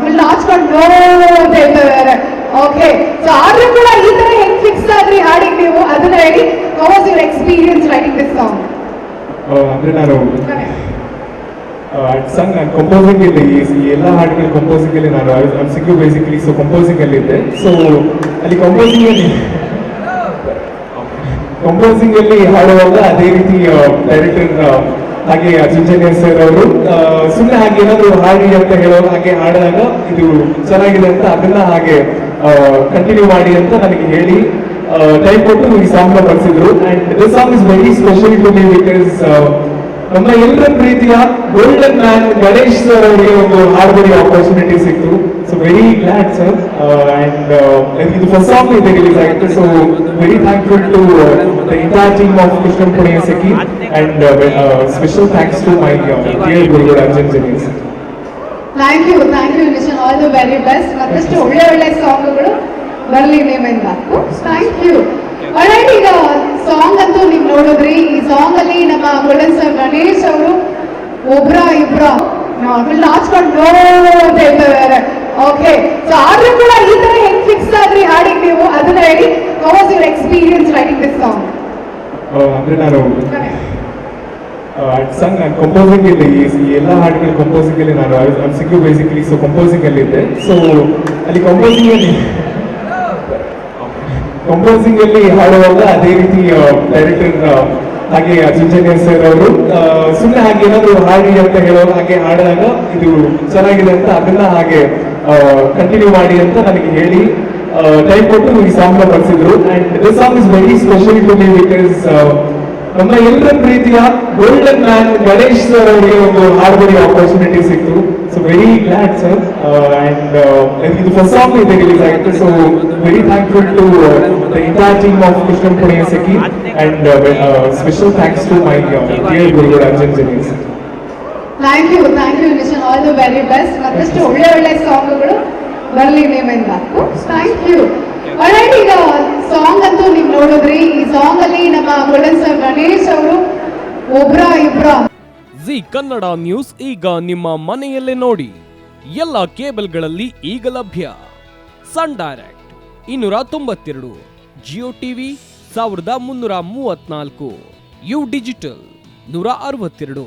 Full ನಾಚ್ಕೊಂಡು ಅಂತ ಹೇಳ್ತಾರೆ okay so ಆದ್ರೂ ಕೂಡ ಈ ತರ ಹೆಂಗ್ ಫಿಕ್ಸ್ ಆದ್ರಿ ಹಾಡಿಗೆ ನೀವು? ಅದನ್ನ ಹೇಳಿ. How was your experience writing this song ಅಂದ್ರೆ ನಾನು ಸಂಗ್ ನಾನು ಕಂಪೋಸಿಂಗ್ ಇಲ್ಲಿ ಎಲ್ಲ ಹಾಡುಗಳ ಕಂಪೋಸಿಂಗ್ ಅಲ್ಲಿ ನಾನು ಐ ಸಿಕ್ಕು ಬೇಸಿಕಲಿ ಸೊ ಕಂಪೋಸಿಂಗ್ ಅಲ್ಲಿ ಇದ್ದೆ ಸೊ ಅಲ್ಲಿ ಕಂಪೋಸಿಂಗ್ ಅಲ್ಲಿ ಕಂಪೋಸಿಂಗ್ ಅಲ್ಲಿ ಹಾಡುವಾಗ ಅದೇ ರೀತಿ ಡೈರೆಕ್ಟರ್ ಹಾಗೆ ಅಜಿಂಜನಿಯ ಸರ್ ಅವರು ಸುಮ್ಮನೆ ಹಾಗೆ ಏನಾದ್ರು ಹಾಡಿ ಅಂತ ಹೇಳೋರು ಹಾಗೆ ಹಾಡಿದಾಗ ಇದು ಚೆನ್ನಾಗಿದೆ ಅಂತ ಅದನ್ನ ಹಾಗೆ ಕಂಟಿನ್ಯೂ ಮಾಡಿ ಅಂತ ನನಗೆ ಹೇಳಿ ಟೈಮ್ ಕೊಟ್ಟು ಈ song ಬರ್ಸಿದ್ರು. And this song is very special to me because ನಮ್ಮ ಎಲ್ಲರ ಪ್ರೀತಿಯ ಗೋಲ್ಡನ್ ಮ್ಯಾನ್ ಗಣೇಶ್ ಸರ್ ಅವರಿಗೆ ಒಂದು ಹಾಡುಗಡಿ ಆಪರ್ಚುನಿಟಿ ಸಿಕ್ತು. So very glad sir and ಇದು ಫಸ್ಟ್ ಸಾಂಗ್ ಇದೆ ರಿಲೀಸ್ ಆಗಿದೆ so very thankful to the entire team of Krishna Pune Sakhi and special thanks to my dear ಗುರುಗಳು ಅರ್ಜುನ್ ಜನೀಸ್ ಥ್ಯಾಂಕ್ ಯು ಥ್ಯಾಂಕ್ ಯು ನಿಶನ್ ಆಲ್ ದ ವೆರಿ ಬೆಸ್ಟ್ ಮತ್ತಷ್ಟು ಒಳ್ಳೆ ಒಳ್ಳೆ ಸಾಂಗ್ಗಳು ಬರಲಿ ನಿಮ್ಮಿಂದ ಥ್ಯಾಂಕ್ ಯು ಒಳ್ಳೆಯ ಈಗ ಸಾಂಗ್ ಅಂತೂ ನೀವು ನೋಡಿದ್ರಿ. ಈ ಸಾಂಗ್ ಅಲ್ಲಿ ನಮ್ಮ ಗೋಲ್ಡನ್ ಸರ್ ಗಣೇಶ್ ಅವರು ಒಬ್ರ ಇಬ್ರ ಫುಲ್ ನಾಚ್ಕೊಂಡು ಅಂತ ಹೇಳ್ತಾರೆ ಓಕೆ ಸೊ ಆದ್ರೂ ಕೂಡ ಈ ತರ ಹೆಂಗ್ ಫಿಕ್ಸ್ ಆದ್ರಿ ಹಾಡಿಗೆ ನೀವು? ಅದನ್ನ ಹೇಳಿ. How was your experience writing this song ಅಂದ್ರೆ ನಾನು ಸಂಗ್ ನಾನು ಕಂಪೋಸಿಂಗ್ ಇಲ್ಲಿ ಎಲ್ಲ ಹಾಡುಗಳ ಕಂಪೋಸಿಂಗ್ ಅಲ್ಲಿ ನಾನು ನಾನು ಸಿಂಗು ಬೇಸಿಕಲಿ ಸೊ ಕಂಪೋಸಿಂಗ್ ಅಲ್ಲಿ ಇದ್ದೆ. ಸೊ ಅಲ್ಲಿ ಕಂಪೋಸಿಂಗ್ ಅಲ್ಲಿ ಕಂಪೋಸಿಂಗ್ ಅಲ್ಲಿ ಹಾಡುವಾಗ ಅದೇ ರೀತಿ ಡೈರೆಕ್ಟರ್ ಹಾಗೆ ಅಜಿಂಜನಿಯ ಸರ್ ಅವರು ಸುಮ್ಮನೆ ಹಾಗೆ ಏನಾದ್ರು ಹಾಡಿ ಅಂತ ಹೇಳೋರು ಹಾಗೆ ಹಾಡಿದಾಗ ಇದು ಚೆನ್ನಾಗಿದೆ ಅಂತ ಅದನ್ನ ಹಾಗೆ ಕಂಟಿನ್ಯೂ ಮಾಡಿ ಅಂತ ನನಗೆ ಹೇಳಿ ಟೈಮ್ ಕೊಟ್ಟು ಈ ಸಾಂಗ್ನ ಬರ್ಸಿದ್ರು. And this song is very special to me because ನಮ್ಮ ಎಲ್ಲರ ಪ್ರೀತಿಯ ಗೋಲ್ಡನ್ ಮ್ಯಾನ್ ಗಣೇಶ್ ಸರ್ ಅವರಿಗೆ ಒಂದು ಹಾಡುಗಡಿ ಆಪರ್ಚುನಿಟಿ ಸಿಕ್ತು. So very glad sir and ಇದು ಫಸ್ಟ್ ಸಾಂಗ್ ಇದೆ ರಿಲೀಸ್ ಆಗಿದೆ so very thankful to the entire team of Krishna Pune Sakhi and special thanks to my ಗುರುಗಳು Arjun thank you thank you mission all the very best ಮತ್ತಷ್ಟು ಒಳ್ಳೆ ಒಳ್ಳೆ ಸಾಂಗ್ಗಳು ಬರಲಿ ನಿಮ್ಮಿಂದ ಥ್ಯಾಂಕ್ ಯು ಒಳ್ಳೆ ಈಗ ಸಾಂಗ್ ಅಂತೂ ನೀವು ನೋಡಿದ್ರಿ. ಈ ಸಾಂಗ್ ಅಲ್ಲಿ ನಮ್ಮ ಗೋಲ್ಡನ್ ಸರ್ ಗಣೇಶ್ ಅವರು ಒಬ್ರ ಇಬ್ರ. ಜಿ ಕನ್ನಡ ನ್ಯೂಸ್ ಈಗ ನಿಮ್ಮ ಮನೆಯಲ್ಲೇ ನೋಡಿ. ಎಲ್ಲ ಕೇಬಲ್ಗಳಲ್ಲಿ ಈಗ ಲಭ್ಯ. ಸನ್ ಡೈರೆಕ್ಟ್ ಇನ್ನೂರ ತೊಂಬತ್ತೆರಡು ಜಿಯೋ ಟಿವಿ ಸಾವಿರದ ಮುನ್ನೂರ ಮೂವತ್ನಾಲ್ಕು ಯು ಡಿಜಿಟಲ್ ನೂರ ಅರವತ್ತೆರಡು.